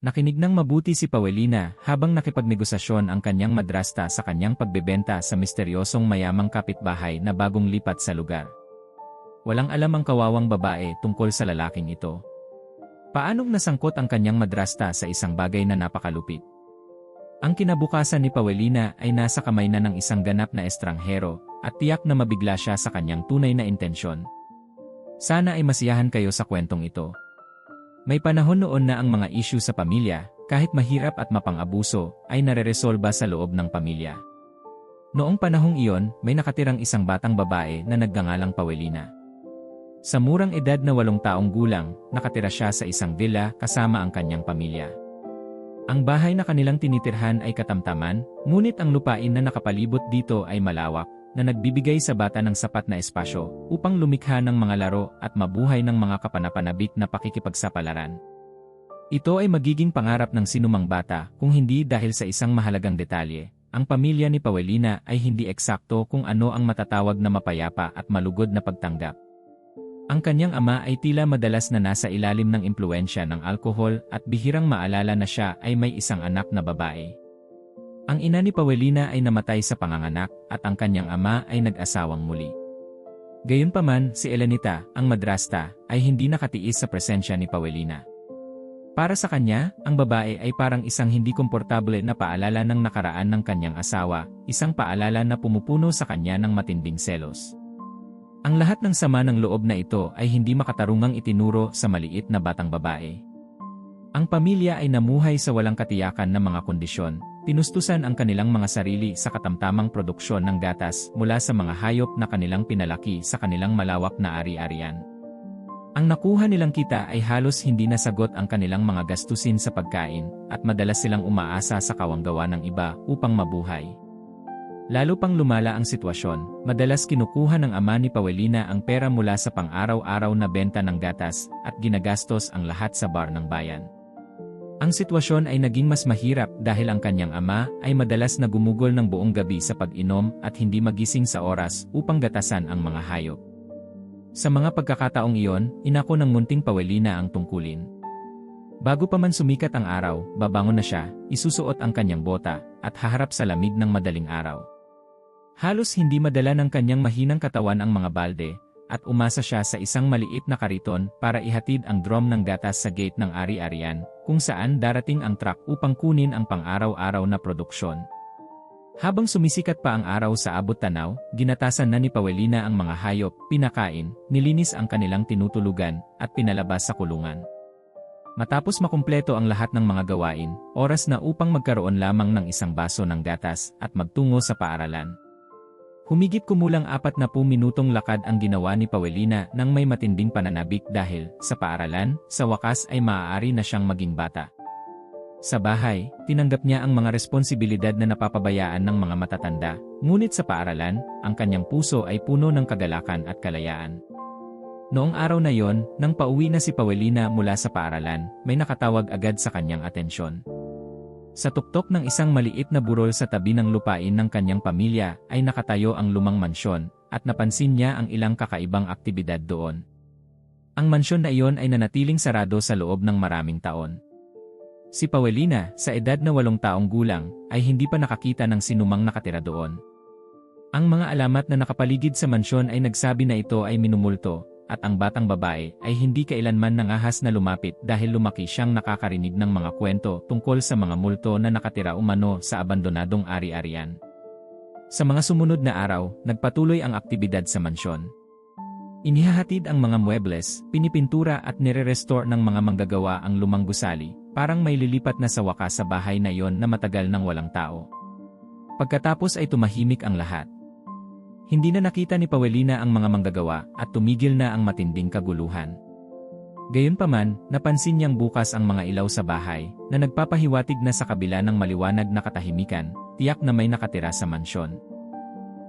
Nakinig ng mabuti si Pawelina habang nakipagnegosasyon ang kanyang madrasta sa kanyang pagbebenta sa misteryosong mayamang kapitbahay na bagong lipat sa lugar. Walang alam ang kawawang babae tungkol sa lalaking ito. Paanong nasangkot ang kanyang madrasta sa isang bagay na napakalupit? Ang kinabukasan ni Pawelina ay nasa kamay na ng isang ganap na estranghero at tiyak na mabigla siya sa kanyang tunay na intensyon. Sana ay masiyahan kayo sa kwentong ito. May panahon noon na ang mga issue sa pamilya, kahit mahirap at mapang-abuso, ay nareresolba sa loob ng pamilya. Noong panahong iyon, may nakatirang isang batang babae na nagngangalang Pawelina. Sa murang edad na walong taong gulang, nakatira siya sa isang villa kasama ang kanyang pamilya. Ang bahay na kanilang tinitirhan ay katamtaman, ngunit ang lupain na nakapalibot dito ay malawak, na nagbibigay sa bata ng sapat na espasyo upang lumikha ng mga laro at mabuhay ng mga kapanapanabik na pakikipagsapalaran. Ito ay magiging pangarap ng sinumang bata kung hindi dahil sa isang mahalagang detalye. Ang pamilya ni Pawelina ay hindi eksakto kung ano ang matatawag na mapayapa at malugod na pagtanggap. Ang kanyang ama ay tila madalas na nasa ilalim ng impluensya ng alkohol at bihirang maalala na siya ay may isang anak na babae. Ang ina ni Pawelina ay namatay sa panganganak at ang kanyang ama ay nag-asawang muli. Gayunpaman, si Elenita, ang madrasta, ay hindi nakatiis sa presensya ni Pawelina. Para sa kanya, ang babae ay parang isang hindi komportable na paalala ng nakaraan ng kanyang asawa, isang paalala na pumupuno sa kanya ng matinding selos. Ang lahat ng sama ng loob na ito ay hindi makatarungang itinuro sa maliit na batang babae. Ang pamilya ay namuhay sa walang katiyakan na mga kondisyon, tinustusan ang kanilang mga sarili sa katamtamang produksyon ng gatas mula sa mga hayop na kanilang pinalaki sa kanilang malawak na ari-arian. Ang nakuha nilang kita ay halos hindi nasagot ang kanilang mga gastusin sa pagkain at madalas silang umaasa sa kawanggawa ng iba upang mabuhay. Lalo pang lumala ang sitwasyon, madalas kinukuha ng ama ni Pawelina ang pera mula sa pang-araw-araw na benta ng gatas at ginagastos ang lahat sa bar ng bayan. Ang sitwasyon ay naging mas mahirap dahil ang kanyang ama ay madalas na gumugol ng buong gabi sa pag-inom at hindi magising sa oras upang gatasan ang mga hayop. Sa mga pagkakataong iyon, inako ng munting pawelina ang tungkulin. Bago pa man sumikat ang araw, babangon na siya, isusuot ang kanyang bota, at haharap sa lamig ng madaling araw. Halos hindi madala ng kanyang mahinang katawan ang mga balde, at umasa siya sa isang maliit na kariton para ihatid ang drum ng gatas sa gate ng ari-arian, kung saan darating ang truck upang kunin ang pang-araw-araw na produksyon. Habang sumisikat pa ang araw sa abot tanaw, ginatasan na ni Pawelina ang mga hayop, pinakain, nilinis ang kanilang tinutulugan, at pinalabas sa kulungan. Matapos makumpleto ang lahat ng mga gawain, oras na upang magkaroon lamang ng isang baso ng gatas at magtungo sa paaralan. Humigit kumulang apat na po minutong lakad ang ginawa ni Pawelina nang may matinding pananabik dahil, sa paaralan, sa wakas ay maaari na siyang maging bata. Sa bahay, tinanggap niya ang mga responsibilidad na napapabayaan ng mga matatanda, ngunit sa paaralan, ang kanyang puso ay puno ng kagalakan at kalayaan. Noong araw na yon, nang pauwi na si Pawelina mula sa paaralan, may nakatawag agad sa kanyang atensyon. Sa tuktok ng isang maliit na burol sa tabi ng lupain ng kanyang pamilya ay nakatayo ang lumang mansyon at napansin niya ang ilang kakaibang aktibidad doon. Ang mansyon na iyon ay nanatiling sarado sa loob ng maraming taon. Si Pawelina, sa edad na walong taong gulang, ay hindi pa nakakita ng sinumang nakatira doon. Ang mga alamat na nakapaligid sa mansyon ay nagsabi na ito ay minumulto, at ang batang babae ay hindi kailanman nangahas na lumapit dahil lumaki siyang nakakarinig ng mga kwento tungkol sa mga multo na nakatira umano sa abandonadong ari-arian. Sa mga sumunod na araw, nagpatuloy ang aktibidad sa mansyon. Inihahatid ang mga muebles, pinipintura at nire-restore ng mga manggagawa ang lumang gusali, parang may lilipat na sa wakas sa bahay na iyon na matagal nang walang tao. Pagkatapos ay tumahimik ang lahat. Hindi na nakita ni Pawelina ang mga manggagawa at tumigil na ang matinding kaguluhan. Gayunpaman, napansin niyang bukas ang mga ilaw sa bahay na nagpapahiwatig na sa kabila ng maliwanag na katahimikan, tiyak na may nakatira sa mansyon.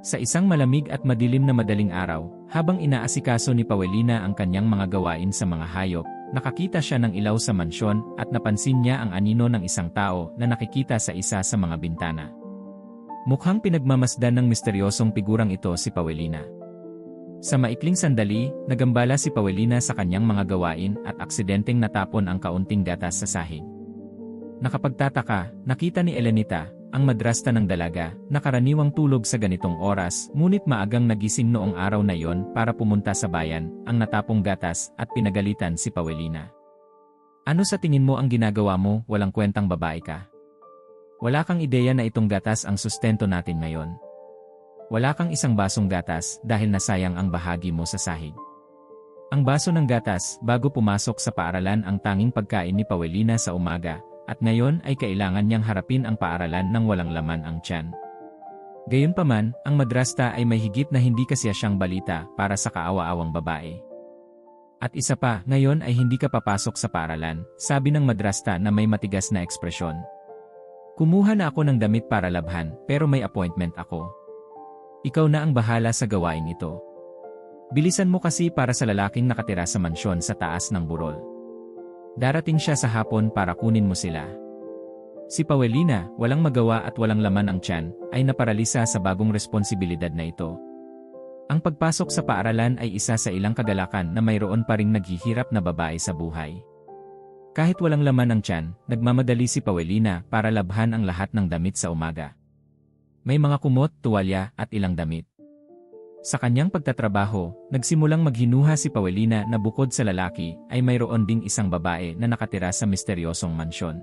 Sa isang malamig at madilim na madaling araw, habang inaasikaso ni Pawelina ang kanyang mga gawain sa mga hayop, nakakita siya ng ilaw sa mansyon at napansin niya ang anino ng isang tao na nakikita sa isa sa mga bintana. Mukhang pinagmamasdan ng misteryosong figurang ito si Pawelina. Sa maikling sandali, nagambala si Pawelina sa kanyang mga gawain at aksidenteng natapon ang kaunting gatas sa sahig. Nakapagtataka, nakita ni Elenita, ang madrasta ng dalaga, na karaniwang tulog sa ganitong oras, ngunit maagang nagising noong araw na yon para pumunta sa bayan, ang natapong gatas, at pinagalitan si Pawelina. Ano sa tingin mo ang ginagawa mo, walang kwentang babae ka? Wala kang ideya na itong gatas ang sustento natin ngayon. Wala kang isang basong gatas dahil nasayang ang bahagi mo sa sahig. Ang baso ng gatas bago pumasok sa paaralan ang tanging pagkain ni Pawelina sa umaga, at ngayon ay kailangan niyang harapin ang paaralan ng walang laman ang tiyan. Gayunpaman, ang madrasta ay may higit na hindi kasi siyang balita para sa kaawa-awang babae. At isa pa, ngayon ay hindi ka papasok sa paaralan, sabi ng madrasta na may matigas na ekspresyon. Kumuha na ako ng damit para labhan, pero may appointment ako. Ikaw na ang bahala sa gawain ito. Bilisan mo kasi para sa lalaking nakatira sa mansyon sa taas ng burol. Darating siya sa hapon para kunin mo sila. Si Pawelina, walang magawa at walang laman ang tiyan, ay naparalisa sa bagong responsibilidad na ito. Ang pagpasok sa paaralan ay isa sa ilang kagalakan na mayroon pa ring naghihirap na babae sa buhay. Kahit walang laman ang tiyan, nagmamadali si Pawelina para labhan ang lahat ng damit sa umaga. May mga kumot, tuwalya, at ilang damit. Sa kanyang pagtatrabaho, nagsimulang maghinuha si Pawelina na bukod sa lalaki ay mayroon ding isang babae na nakatira sa misteryosong mansyon.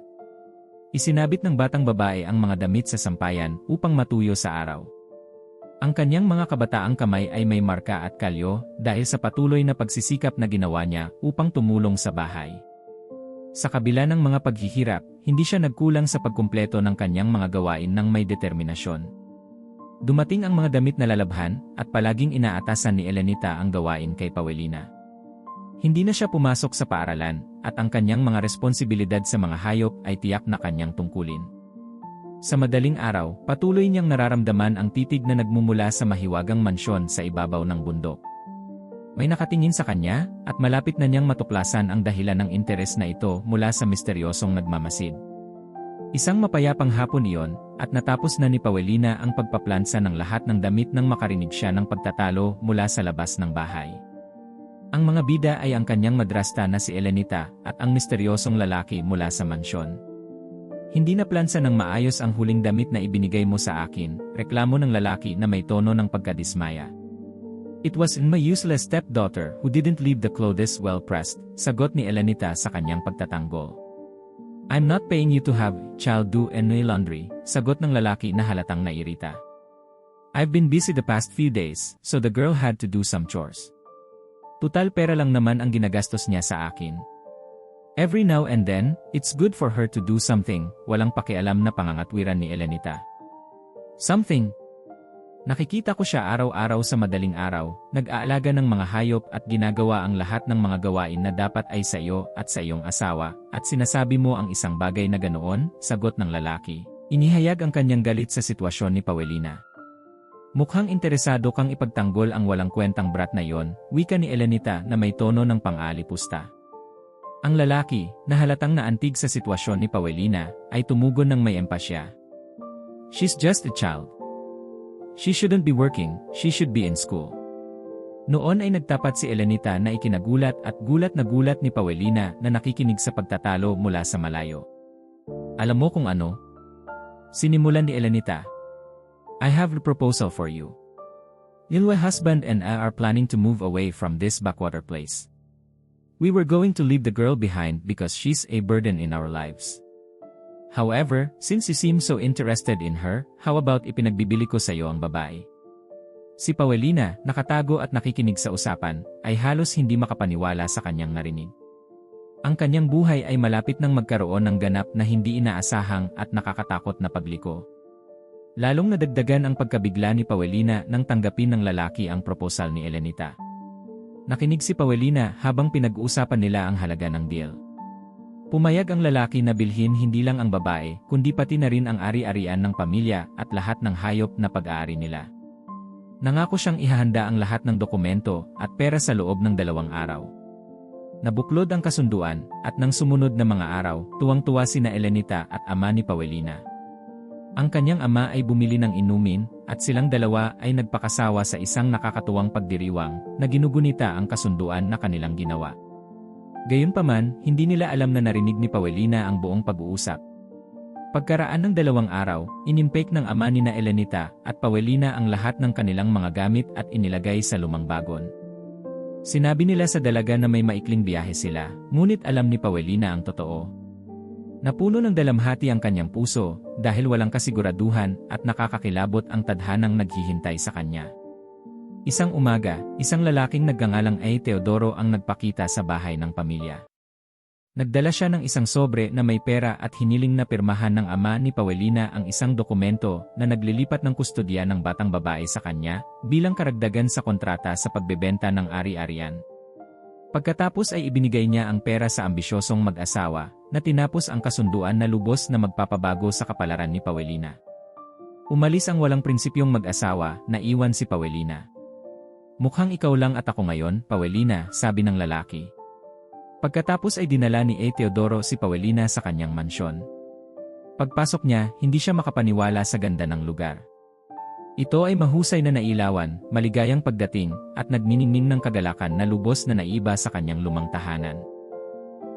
Isinabit ng batang babae ang mga damit sa sampayan upang matuyo sa araw. Ang kanyang mga kabataang kamay ay may marka at kalyo dahil sa patuloy na pagsisikap na ginawa niya upang tumulong sa bahay. Sa kabila ng mga paghihirap, hindi siya nagkulang sa pagkumpleto ng kanyang mga gawain ng may determinasyon. Dumating ang mga damit na lalabhan, at palaging inaatasan ni Elenita ang gawain kay Pawelina. Hindi na siya pumasok sa paaralan, at ang kanyang mga responsibilidad sa mga hayop ay tiyak na kanyang tungkulin. Sa madaling araw, patuloy niyang nararamdaman ang titig na nagmumula sa mahiwagang mansyon sa ibabaw ng bundok. May nakatingin sa kanya, at malapit na niyang matuklasan ang dahilan ng interes na ito mula sa misteryosong nagmamasid. Isang mapayapang hapon iyon, at natapos na ni Pawelina ang pagpaplansa ng lahat ng damit nang makarinig siya ng pagtatalo mula sa labas ng bahay. Ang mga bida ay ang kanyang madrasta na si Elenita at ang misteryosong lalaki mula sa mansyon. Hindi na plansa ng maayos ang huling damit na ibinigay mo sa akin, reklamo ng lalaki na may tono ng pagkadismaya. It was in my useless stepdaughter who didn't leave the clothes well pressed, sagot ni Elenita sa kanyang pagtatanggol. I'm not paying you to have child do any laundry, sagot ng lalaki na halatang nairita. I've been busy the past few days, so the girl had to do some chores. Tutal pera lang naman ang ginagastos niya sa akin. Every now and then, it's good for her to do something, walang pakialam na pangangatwiran ni Elenita. Something, Nakikita ko siya araw-araw sa madaling araw, nag-aalaga ng mga hayop at ginagawa ang lahat ng mga gawain na dapat ay sa iyo at sa iyong asawa, at sinasabi mo ang isang bagay na ganoon, sagot ng lalaki. Inihayag ang kanyang galit sa sitwasyon ni Pawelina. Mukhang interesado kang ipagtanggol ang walang kwentang brat na yon, wika ni Elenita na may tono ng pang-aalipusta. Ang lalaki, na halatang naantig sa sitwasyon ni Pawelina, ay tumugon ng may empasya. She's just a child. She shouldn't be working, she should be in school. Noon ay nagtapat si Elenita na ikinagulat at gulat na gulat ni Pawelina na nakikinig sa pagtatalo mula sa malayo. Alam mo kung ano? Sinimulan ni Elenita. I have a proposal for you. Ilwe husband and I are planning to move away from this backwater place. We were going to leave the girl behind because she's a burden in our lives. However, since you seem so interested in her, how about ipinagbibili ko sa iyo ang babae? Si Pawelina, nakatago at nakikinig sa usapan, ay halos hindi makapaniwala sa kanyang narinig. Ang kanyang buhay ay malapit nang magkaroon ng ganap na hindi inaasahang at nakakatakot na pagliko. Lalong nadagdagan ang pagkabigla ni Pawelina nang tanggapin ng lalaki ang proposal ni Elenita. Nakinig si Pawelina habang pinag-uusapan nila ang halaga ng deal. Pumayag ang lalaki na bilhin hindi lang ang babae, kundi pati na rin ang ari-arian ng pamilya at lahat ng hayop na pag-aari nila. Nangako siyang ihahanda ang lahat ng dokumento at pera sa loob ng dalawang araw. Nabuklod ang kasunduan, at nang sumunod na mga araw, tuwang-tuwa sina Elenita at ama ni Pawelina. Ang kanyang ama ay bumili ng inumin, at silang dalawa ay nagpakasawa sa isang nakakatuwang pagdiriwang na ginugunita ang kasunduan na kanilang ginawa. Gayunpaman, hindi nila alam na narinig ni Pawelina ang buong pag-uusap. Pagkaraan ng dalawang araw, inimpake ng ama ni na Elenita at Pawelina ang lahat ng kanilang mga gamit at inilagay sa lumang bagon. Sinabi nila sa dalaga na may maikling biyahe sila, ngunit alam ni Pawelina ang totoo. Napuno ng dalamhati ang kanyang puso dahil walang kasiguraduhan at nakakakilabot ang tadhanang naghihintay sa kanya. Isang umaga, isang lalaking nagngangalang ay Teodoro ang nagpakita sa bahay ng pamilya. Nagdala siya ng isang sobre na may pera at hiniling na pirmahan ng ama ni Pawelina ang isang dokumento na naglilipat ng kustodya ng batang babae sa kanya bilang karagdagan sa kontrata sa pagbebenta ng ari-arian. Pagkatapos ay ibinigay niya ang pera sa ambisyosong mag-asawa na tinapos ang kasunduan na lubos na magpapabago sa kapalaran ni Pawelina. Umalis ang walang prinsipyong mag-asawa na iwan si Pawelina. Mukhang ikaw lang at ako ngayon, Pawelina, sabi ng lalaki. Pagkatapos ay dinala ni A. Teodoro si Pawelina sa kanyang mansyon. Pagpasok niya, hindi siya makapaniwala sa ganda ng lugar. Ito ay mahusay na nailawan, maligayang pagdating, at nagniningning ng kagalakan na lubos na naiba sa kanyang lumang tahanan.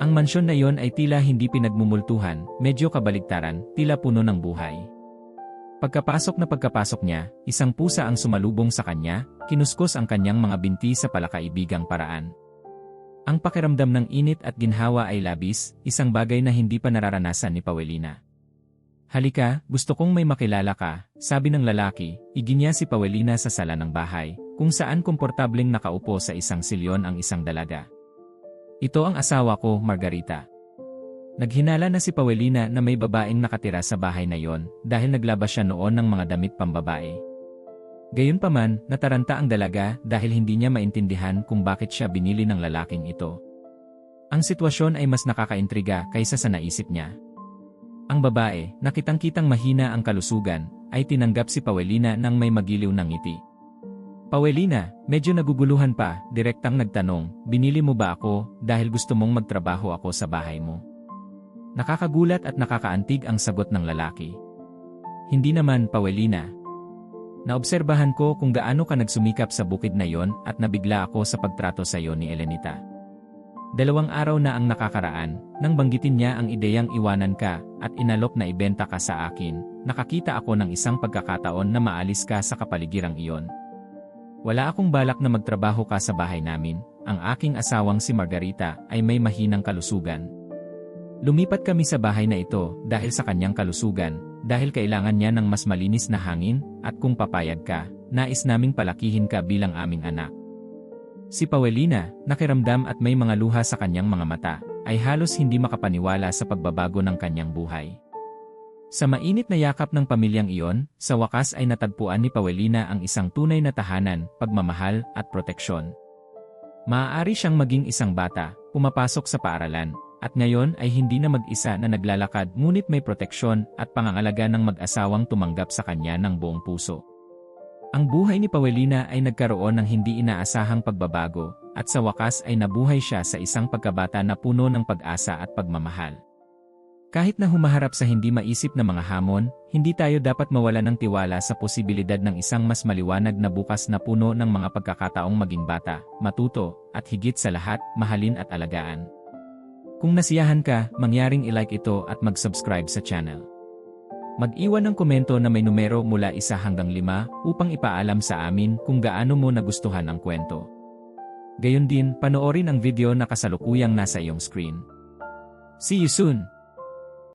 Ang mansyon na iyon ay tila hindi pinagmumultuhan, medyo kabaligtaran, tila puno ng buhay. Pagkapasok na pagkapasok niya, isang pusa ang sumalubong sa kanya, kinuskos ang kanyang mga binti sa palakaibigang paraan. Ang pakiramdam ng init at ginhawa ay labis, isang bagay na hindi pa nararanasan ni Pawelina. Halika, gusto kong may makilala ka, sabi ng lalaki, iginya si Pawelina sa sala ng bahay, kung saan komportableng nakaupo sa isang silyon ang isang dalaga. Ito ang asawa ko, Margarita. Naghinala na si Pawelina na may babaeng nakatira sa bahay na yon dahil naglabas siya noon ng mga damit pambabae. Gayunpaman, nataranta ang dalaga dahil hindi niya maintindihan kung bakit siya binili ng lalaking ito. Ang sitwasyon ay mas nakakaintriga kaysa sa naisip niya. Ang babae, nakitang-kitang mahina ang kalusugan, ay tinanggap si Pawelina nang may magiliw ng ngiti. Pawelina, medyo naguguluhan pa, direktang nagtanong, binili mo ba ako dahil gusto mong magtrabaho ako sa bahay mo? Nakakagulat at nakakaantig ang sagot ng lalaki. Hindi naman, Pawelina, Naobserbahan ko kung gaano ka nagsumikap sa bukid na yon at nabigla ako sa pagtrato sa iyo ni Elenita. Dalawang araw na ang nakakaraan, nang banggitin niya ang ideyang iwanan ka at inalok na ibenta ka sa akin, nakakita ako ng isang pagkakataon na maalis ka sa kapaligirang iyon. Wala akong balak na magtrabaho ka sa bahay namin, ang aking asawang si Margarita ay may mahinang kalusugan. Lumipat kami sa bahay na ito dahil sa kanyang kalusugan, dahil kailangan niya ng mas malinis na hangin, at kung papayag ka, nais naming palakihin ka bilang aming anak. Si Pawelina, nakiramdam at may mga luha sa kanyang mga mata, ay halos hindi makapaniwala sa pagbabago ng kanyang buhay. Sa mainit na yakap ng pamilyang iyon, sa wakas ay natagpuan ni Pawelina ang isang tunay na tahanan, pagmamahal, at proteksyon. Maaari siyang maging isang bata, pumapasok sa paaralan, at ngayon ay hindi na mag-isa na naglalakad ngunit may proteksyon at pangangalaga ng mag-asawang tumanggap sa kanya ng buong puso. Ang buhay ni Pawelina ay nagkaroon ng hindi inaasahang pagbabago, at sa wakas ay nabuhay siya sa isang pagkabata na puno ng pag-asa at pagmamahal. Kahit na humaharap sa hindi maisip na mga hamon, hindi tayo dapat mawala ng tiwala sa posibilidad ng isang mas maliwanag na bukas na puno ng mga pagkakataong maging bata, matuto, at higit sa lahat, mahalin at alagaan. Kung nasiyahan ka, mangyaring ilike ito at mag-subscribe sa channel. Mag-iwan ng komento na may numero mula isa hanggang lima upang ipaalam sa amin kung gaano mo nagustuhan ang kwento. Gayon din, panoorin ang video na kasalukuyang nasa iyong screen. See you soon!